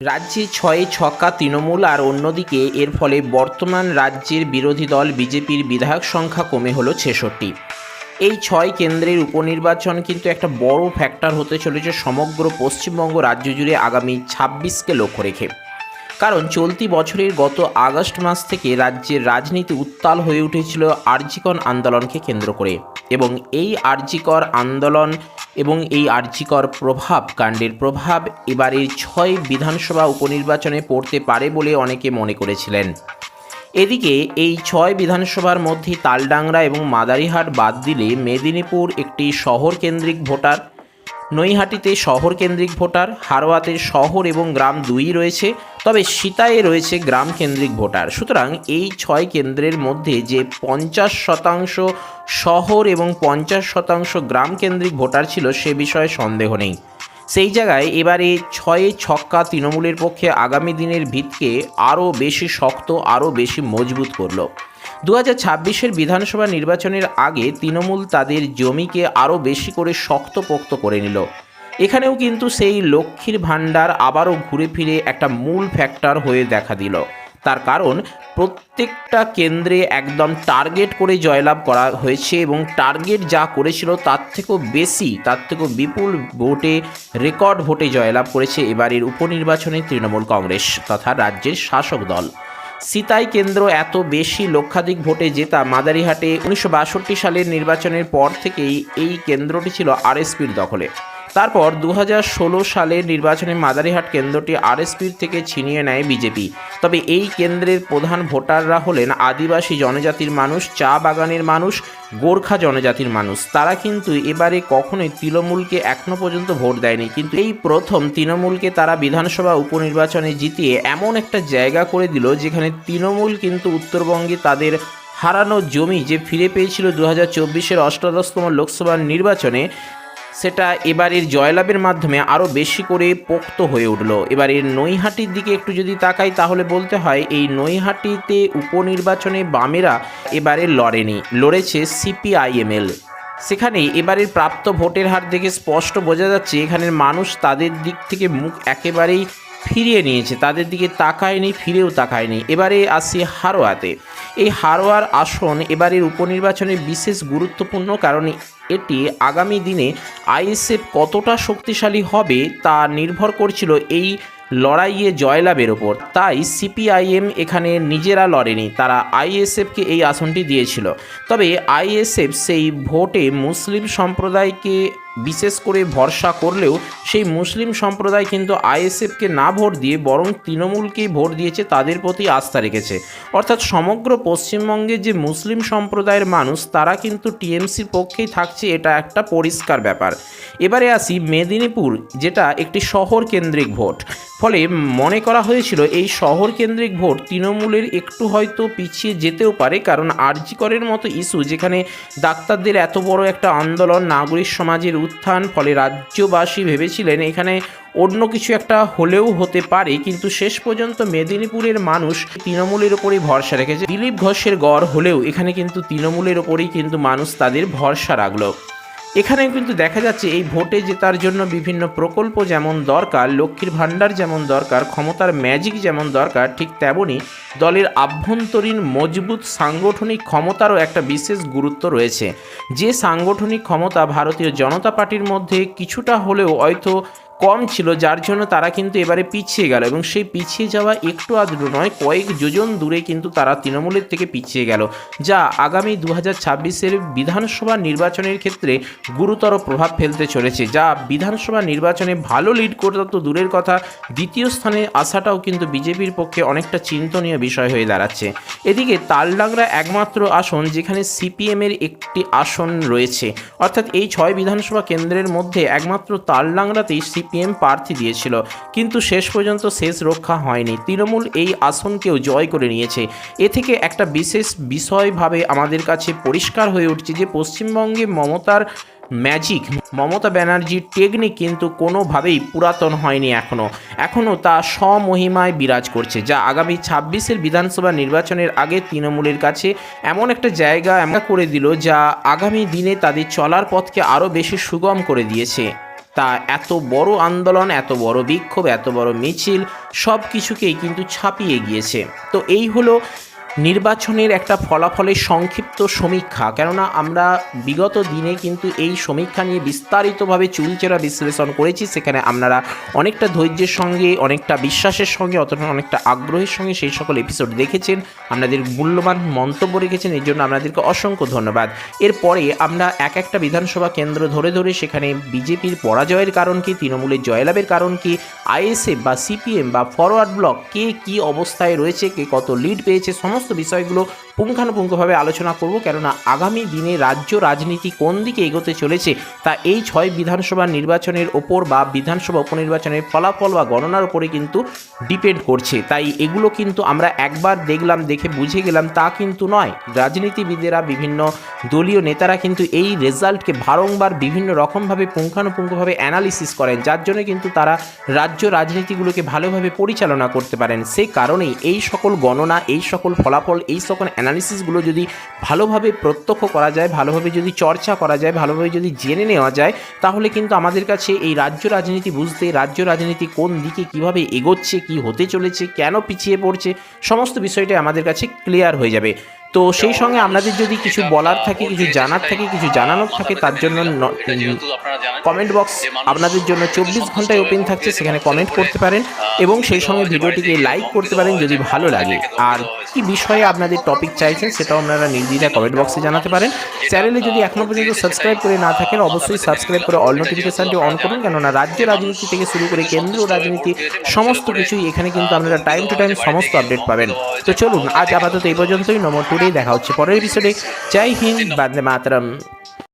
রাজ্যে ছয়ে ছক্কা তৃণমূল আর অন্যদিকে এর ফলে বর্তমান রাজ্যের বিরোধী দল বিজেপির বিধায়ক সংখ্যা কমে হলো ছেষট্টি। এই ছয় কেন্দ্রের উপনির্বাচন কিন্তু একটা বড় ফ্যাক্টর হতে চলেছে সমগ্র পশ্চিমবঙ্গ রাজ্য জুড়ে আগামী ছাব্বিশকে লক্ষ্য রেখে। কারণ চলতি বছরের গত আগস্ট মাস থেকে রাজ্যের রাজনীতি উত্তাল হয়ে উঠেছিল আরজিকর আন্দোলনকে কেন্দ্র করে এবং এই আরজিকর আন্দোলন এবং এই আরজিকর প্রভাব, কাণ্ডের প্রভাব এবারের ছয় বিধানসভা উপনির্বাচনে পড়তে পারে বলে অনেকে মনে করেছিলেন। এদিকে এই ছয় বিধানসভার মধ্যে তালডাংরা এবং মাদারিহাট বাদ দিলে মেদিনীপুর একটি শহরকেন্দ্রিক ভোটার নৈহাটিতে শহর কেন্দ্রিক ভোটার, হারোয়াতে শহর এবং গ্রাম দুই রয়েছে, তবে সীতায়ে রয়েছে গ্রাম কেন্দ্রিক ভোটার। সুতরাং এই ছয় কেন্দ্রের মধ্যে যে পঞ্চাশ শতাংশ শহর এবং পঞ্চাশ শতাংশ গ্রাম কেন্দ্রিক ভোটার ছিল সে বিষয়ে সন্দেহ নেই। সেই জায়গায় এবারে ছয়ে ছক্কা তৃণমূলের পক্ষে আগামী দিনের ভিতকে আরও বেশি শক্ত, আরও বেশি মজবুত করল। দু হাজার ছাব্বিশের বিধানসভা নির্বাচনের আগে তৃণমূল তাদের জমিকে আরও বেশি করে শক্তপোক্ত করে নিল। এখানেও কিন্তু সেই লক্ষ্মীর ভাণ্ডার আবারও ঘুরে ফিরে একটা মূল ফ্যাক্টর হয়ে দেখা দিল। তার কারণ প্রত্যেকটা কেন্দ্রে একদম টার্গেট করে জয়লাভ করা হয়েছে এবং টার্গেট যা করেছিল তার থেকেও বেশি, তার থেকেও বিপুল ভোটে, রেকর্ড ভোটে জয়লাভ করেছে এবারের উপনির্বাচনে তৃণমূল কংগ্রেস তথা রাজ্যের শাসক দল। সিতাই কেন্দ্র এত বেশি লক্ষাধিক ভোটে জেতা মাদারিহাটে উনিশশো বাষট্টি সালের নির্বাচনের পর থেকেই এই কেন্দ্রটি ছিল আরএসপির দখলে। তারপর দু হাজার ষোলো সালের নির্বাচনে মাদারিহাট কেন্দ্রটি আরএসপির থেকে ছিনিয়ে নেয় বিজেপি। তবে এই কেন্দ্রের প্রধান ভোটাররা হলেন আদিবাসী জনজাতির মানুষ, চা বাগানের মানুষ, গোর্খা জনজাতির মানুষ। তারা কিন্তু এবারে কখনোই তৃণমূলকে এখনও পর্যন্ত ভোট দেয়নি। কিন্তু এই প্রথম তৃণমূলকে তারা বিধানসভা উপনির্বাচনে জিতিয়ে এমন একটা জায়গা করে দিল, যেখানে তৃণমূল কিন্তু উত্তরবঙ্গে তাদের হারানো জমি যে ফিরে পেয়েছিল দু হাজার চব্বিশের অষ্টাদশতম লোকসভা নির্বাচনে সেটা এবারের জয়লাভের মাধ্যমে আরও বেশি করে পোক্ত হয়ে উঠল। এবারের নৈহাটির দিকে একটু যদি তাকাই, তাহলে বলতে হয় এই নৈহাটিতে উপনির্বাচনে বামেরা এবারে লড়েনি, লড়েছে সিপিআইএমএল। সেখানে এবারের প্রাপ্ত ভোটের হার দেখে স্পষ্ট বোঝা যাচ্ছে, এখানের মানুষ তাদের দিক থেকে মুখ একেবারেই ফিরিয়ে নিয়েছে, তাদের দিকে তাকায়নি, ফিরেও তাকায়নি। এবারে আসি হারোয়াতে। এই হারোয়ার আসন এবারের উপনির্বাচনে বিশেষ গুরুত্বপূর্ণ, কারণ এটি আগামী দিনে আইএসএফ কতটা শক্তিশালী হবে তা নির্ভর করছিল এই লড়াইয়ে জয়লাভের ওপর। তাই সিপিআইএম এখানে নিজেরা লড়েনি, তারা আইএসএফকে এই আসনটি দিয়েছিল। তবে আইএসএফ সেই ভোটে মুসলিম সম্প্রদায়কে বিশেষ করে ভরসা করলেও সেই মুসলিম সম্প্রদায় কিন্তু আইএসএফকে না ভোট দিয়ে বরং তৃণমূলকেই ভোট দিয়েছে তাদের প্রতি আস্থা রেখেছে। অর্থাৎ সমগ্র পশ্চিমবঙ্গে যে মুসলিম সম্প্রদায়ের মানুষ, তারা কিন্তু টিএমসির পক্ষেই থাকছে, এটা একটা পরিষ্কার ব্যাপার। এবারে আসি মেদিনীপুর, যেটা একটি শহর কেন্দ্রিক ভোট। ফলে মনে করা হয়েছিল এই শহর কেন্দ্রিক ভোট তৃণমূলের একটু হয়তো পিছিয়ে যেতেও পারে, কারণ আরজিকরের মতো ইস্যু যেখানে ডাক্তারদের এত বড় একটা আন্দোলন, নাগরিক সমাজের উত্থান, ফলে রাজ্যবাসী ভেবেছিলেন এখানে অন্য কিছু একটা হলেও হতে পারে, কিন্তু শেষ পর্যন্ত মেদিনীপুরের মানুষ তৃণমূলের ওপরেই ভরসা রেখেছে। দিলীপ ঘোষের গড় হলেও এখানে কিন্তু তৃণমূলের ওপরেই কিন্তু মানুষ তাদের ভরসা রাখল। এখানে কিন্তু দেখা যাচ্ছে এই ভোটে জেতার জন্য বিভিন্ন প্রকল্প যেমন দরকার, লক্ষ্মীর ভাণ্ডার যেমন দরকার, ক্ষমতার ম্যাজিক যেমন দরকার, ঠিক তেমনই দলের আভ্যন্তরীণ মজবুত সাংগঠনিক ক্ষমতারও একটা বিশেষ গুরুত্ব রয়েছে। যে সাংগঠনিক ক্ষমতা ভারতীয় জনতা পার্টির মধ্যে কিছুটা হলেও হয়তো কম ছিল, যার জন্য তারা কিন্তু এবারে পিছিয়ে গেল এবং সেই পিছিয়ে যাওয়া একটু আদ্র নয়, কয়েক যোজন দূরে কিন্তু তারা তৃণমূলের থেকে পিছিয়ে গেল, যা আগামী দু হাজার ছাব্বিশের বিধানসভা নির্বাচনের ক্ষেত্রে গুরুতর প্রভাব ফেলতে চলেছে, যা বিধানসভা নির্বাচনে ভালো লিড করতে তো দূরের কথা, দ্বিতীয় স্থানে আসাটাও কিন্তু বিজেপির পক্ষে অনেকটা চিন্তনীয় বিষয় হয়ে দাঁড়াচ্ছে। এদিকে তালডাংরা একমাত্র আসন যেখানে সিপিএমের একটি আসন রয়েছে। অর্থাৎ এই ছয় বিধানসভা কেন্দ্রের মধ্যে একমাত্র তালডাংরাতেই সিপিএম প্রার্থী দিয়েছিল। কিন্তু শেষ পর্যন্ত শেষ রক্ষা হয়নি। তৃণমূল এই আসনকেও জয় করে নিয়েছে। এ থেকে একটা বিশেষ বিষয়ভাবে আমাদের কাছে পরিষ্কার হয়ে উঠছে যে পশ্চিমবঙ্গে মমতার ম্যাজিক মমতা ব্যানার্জির টেকনিক কিন্তু কোনোভাবেই পুরাতন হয়নি এখনও এখনও তা স্বমহিমায় বিরাজ করছে, যা আগামী ছাব্বিশের বিধানসভা নির্বাচনের আগে তৃণমূলের কাছে এমন একটা জায়গা এমন করে দিল, যা আগামী দিনে তাদের চলার পথকে আরও বেশি সুগম করে দিয়েছে। তা এত বড় আন্দোলন, এত বড় বিক্ষোভ, এত বড় মিছিল সব কিছুকেই কিন্তু ছাপিয়ে গিয়েছে। তো এই হলো নির্বাচনের একটা ফলাফলের সংক্ষিপ্ত সমীক্ষা। কেননা আমরা বিগত দিনে কিন্তু এই সমীক্ষা নিয়ে বিস্তারিতভাবে চুলচেরা বিশ্লেষণ করেছি। সেখানে আপনারা অনেকটা ধৈর্যের সঙ্গে, অনেকটা বিশ্বাসের সঙ্গে অথবা অনেকটা আগ্রহের সঙ্গে সেই সকল এপিসোড দেখেছেন। আপনাদের মূল্যবান মন্তব্য রেখেছেন। এই জন্য আপনাদেরকে অসংখ্য ধন্যবাদ। এরপরে আমরা এক একটা বিধানসভা কেন্দ্র ধরে ধরে সেখানে বিজেপির পরাজয়ের কারণ কি, তৃণমূলের জয়লাভের কারণ কি, আইএসএফ বা সিপিএম বা ফরওয়ার্ড ব্লক কে কি অবস্থায় রয়েছে, কে কত লিড পেয়েছে, সমস্ত বিষয়গুলো পুঙ্খানুপুঙ্খভাবে আলোচনা করব, কেননা আগামী দিনে রাজ্য রাজনীতি কোন দিকে এগোতে চলেছে তা এই ছয় বিধানসভা নির্বাচনের ওপর বা বিধানসভা উপনির্বাচনের ফলাফল বা গণনার উপরে কিন্তু ডিপেন্ড করছে। তাই এগুলো কিন্তু আমরা একবার দেখলাম, দেখে বুঝে গেলাম, তা কিন্তু নয়। রাজনীতিবিদেরা, বিভিন্ন দলীয় নেতারা কিন্তু এই রেজাল্টকে বারংবার বিভিন্ন রকমভাবে পুঙ্খানুপুঙ্খভাবে অ্যানালিসিস করেন, যার জন্য কিন্তু তারা রাজ্য রাজনীতিগুলোকে ভালোভাবে পরিচালনা করতে পারেন। সেই কারণেই এই সকল গণনা, এই সকল ফলাফল, এই সকল অ্যানালিসিসগুলো যদি ভালোভাবে প্রত্যক্ষ করা যায়, ভালোভাবে যদি চর্চা করা যায়, ভালোভাবে যদি জেনে নেওয়া যায়, তাহলে কিন্তু আমাদের কাছে এই রাজ্য রাজনীতি বুঝতে, রাজ্য রাজনীতি কোন দিকে কীভাবে এগোচ্ছে, কি হতে চলেছে, কেন পিছিয়ে পড়ছে, সমস্ত বিষয়টাই আমাদের কাছে ক্লিয়ার হয়ে যাবে। তো সেই সঙ্গে আপনাদের যদি কিছু বলার থাকে, কিছু জানার থাকে, কিছু জানানোর থাকে, তার জন্য কমেন্ট বক্স আপনাদের জন্য চব্বিশ ঘন্টায় ওপেন থাকছে, সেখানে কমেন্ট করতে পারেন এবং সেই সঙ্গে ভিডিওটিকে লাইক করতে পারেন যদি ভালো লাগে। আর কি বিষয়ে আপনাদের টপিক চাইছেন, সেটাও আপনারা নির্দ্বিধায় কমেন্ট বক্সে জানাতে পারেন। চ্যানেলে যদি এখনও পর্যন্ত সাবস্ক্রাইব করে না থাকেন, অবশ্যই সাবস্ক্রাইব করে অল নোটিফিকেশানটি অন করুন, কেননা রাজ্য রাজনীতি থেকে শুরু করে কেন্দ্রীয় রাজনীতি, সমস্ত কিছুই এখানে কিন্তু আপনারা টাইম টু টাইম সমস্ত আপডেট পাবেন। তো চলুন, আজ আপাতত এই পর্যন্তই। নম্বর টুডে দেখা হচ্ছে পরের এপিসোডে জয় হিন্দ বান্দে মাতরম।